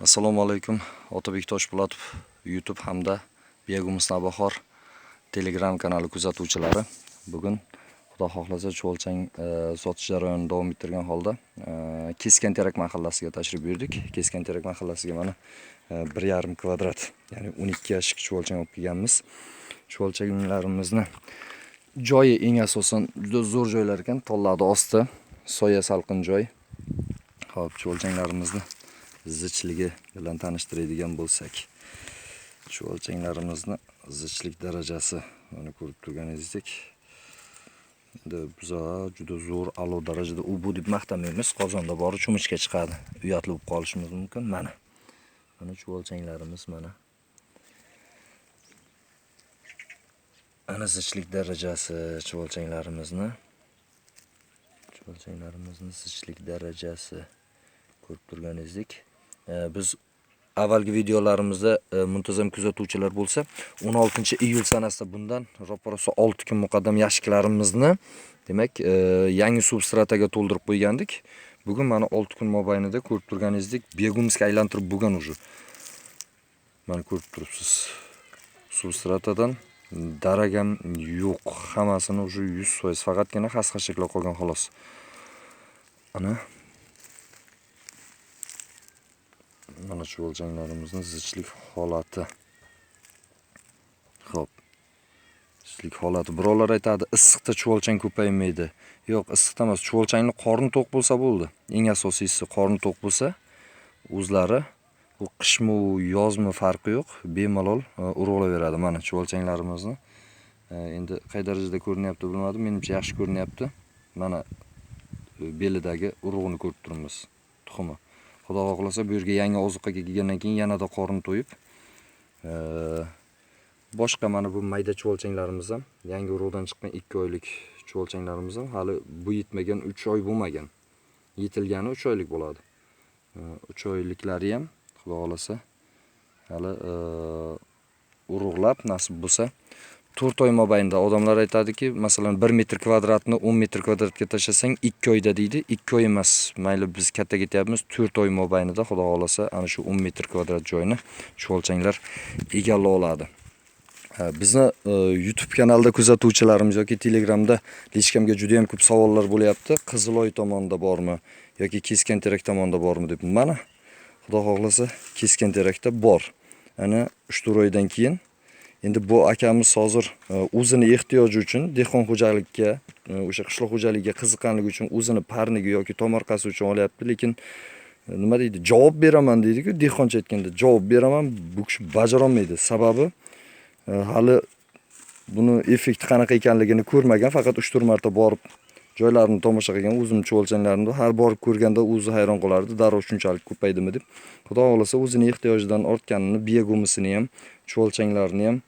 assalomu alaykum. Otabek toshpo'latov youtube hamda begumis navbahor telegram kanali kuzatuvchilari. Bugun xudo xohlasa cho'lchang e, sotish jarayonini davom ettirgan holda e, keskan terak mahallasiga tashrif buyurdik. Keskan terak mahallasiga mana e, bir yarim kvadrat ya'ni 12 yashik cho'lchang olib kelganmiz. Cho'lchanglarimizni joyi eng asosan juda zo'r joylar ekan. Tollarni osti soya salqin joy. Xo'p, cho'lchanglarimizni zichligi bilan tanishtiradigan bo'lsak, cho'lchanglarimizni zichlik darajasi mana ko'rib turganingizdek endi buzoq juda zo'r a'lo darajada u bu deb maqtamaymiz. Qozonda bori cho'michga chiqadi. Uyatli bo'lib qolishimiz mumkin. Mana. Mana cho'lchanglarimiz mana. Ana zichlik darajasi cho'lchanglarimizni cho'lchanglarimizni zichlik darajasi ko'rib turganingizdek biz avvalgi videolarimizda e, muntazam kuzatuvchilar bo'lsa 16 iyul sanasida bundan ro'parasi 6 kun muqaddam yashiklarimizni demak e, yangi substrataga to'ldirib qo'ygandik bugun mana 6 kun mobaynida ko'rib turganingizdek begumsga aylantirib bo'lgan уже mana ko'rib turibsiz substratadan darak ham yo'q hammasini уже 100% faqatgina xas-xashaklar qolgan xolos ana Mana shu o'lchanglarimizni zichlik holati Xo'p. zichlik holati birovlar aytadi issiqda cho'lchang ko'paymaydi yo'q issiqda emas cho'lchangni qorni to'q bo'lsa bo'ldi. Eng asosiysi qorni to'q bo'lsa o'zlari bu qishmi yozmi farqi yo'q. Bemalol e, urug'laveradi mana cho'lchanglarimizni e, endi qay darajada ko'rinyapti bilmadim. Menimcha yaxshi ko'rinyapti. Mana e, belidagi urug'ini ko'rib turibmiz. Tuxumi xudo xohlasa bu yerga yangi ozuqaga kelgandan keyin yanada qorni to'yib e, boshqa mana bu mayda cho'lchanglarimiz ham yangi urug'dan chiqqan 2 oylik cho'lchanglarimiz ham hali bu yetmagan 3 oy bo'lmagan. Yetilgani 3 oylik bo'ladi. E, 3 oyliklari ham xudo xohlasa hali e, urug'lab nasib bo'lsa 4 oy mobaynida odamlar aytadiki masalan 1 metr kvadratni 10 metr kvadratga tashlasang 2 oyda deydi 2 oy emas mayli biz katta ketyapmiz 4 oy mobaynida xudo xohlasa ana shu 10 metr kvadrat joyni cho'lchanglar egallab oladi Ha, bizni e, YouTube kanalida kuzatuvchilarimiz yoki Telegramda lishkamga juda ham ko'p savollar bo'lyapti. Qiziloy tomonda bormi yoki Keskan terak tomonda bormi deb. Mana Xudo xohlasa Keskan terakda bor. Ana 3 oydan keyin endi bu akamiz hozir e, o'zini ehtiyoji uchun dehqon xo'jalikka, e, o'sha qishloq xo'jaligiga qiziqqanligi uchun o'zini parnigi yoki tomorqasi uchun olyapti, lekin e, nima deydi? Javob beraman deydi-ku, dehqoncha aytganda javob beraman, bu kishi bajara olmaydi. Sababi hali buni effekti qanaqa ekanligini ko'rmagan, faqat 3-4 marta borib joylarini tomosha qilgan, o'zim cho'lchanlarimni har borib ko'rganda o'zi hayron qolardi, darrov shunchalik ko'paydimi deb. Xudo xolasa o'zini ehtiyojidan ortganini, biyagumisini ham, cho'lchanglarini ham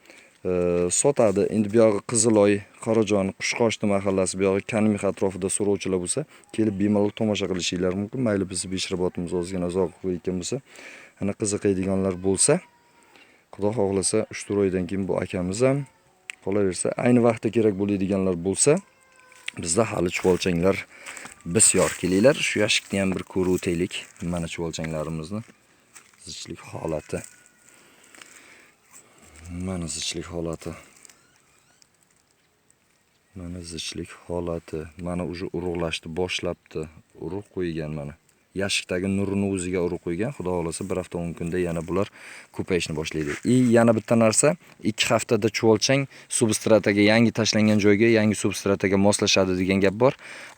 sotadi. Endi bu yog'i Qiziloy, Qorajon, Qushqoshdi mahallasi, bu yog'i Kanmix atrofida so'rovchilar bo'lsa, kelib bemalol tomosha qilishingiz mumkin. Mayli bizni Beshrobodimiz ozgina uzoq ekan bo'lsa, ana qiziqadiganlar bo'lsa, Xudo xohlasa 3-4 oydan keyin bu akamiz ham qolaversa, ayni vaqtda kerak bo'ladiganlar bo'lsa, bizda hali chuvolchanglar bisyor. Kelinglar, shu yashikni ham bir ko'rib o'taylik. Mana chuvolchanglarimizni zichlik holati. Mana zichlik holati. Mana zichlik holati. Mana уже urug'lashni boshlabdi. Urug' qo'ygan mana. Yashikdagi nurini o'ziga urug' qo'ygan. Xudo xohlasa bir hafta 10 kunda yana bular ko'payishni boshlaydi. И yana bitta narsa, ikki haftada chuvolchang substrataga yangi tashlangan joyga yangi substrataga moslashadi degan gap bor.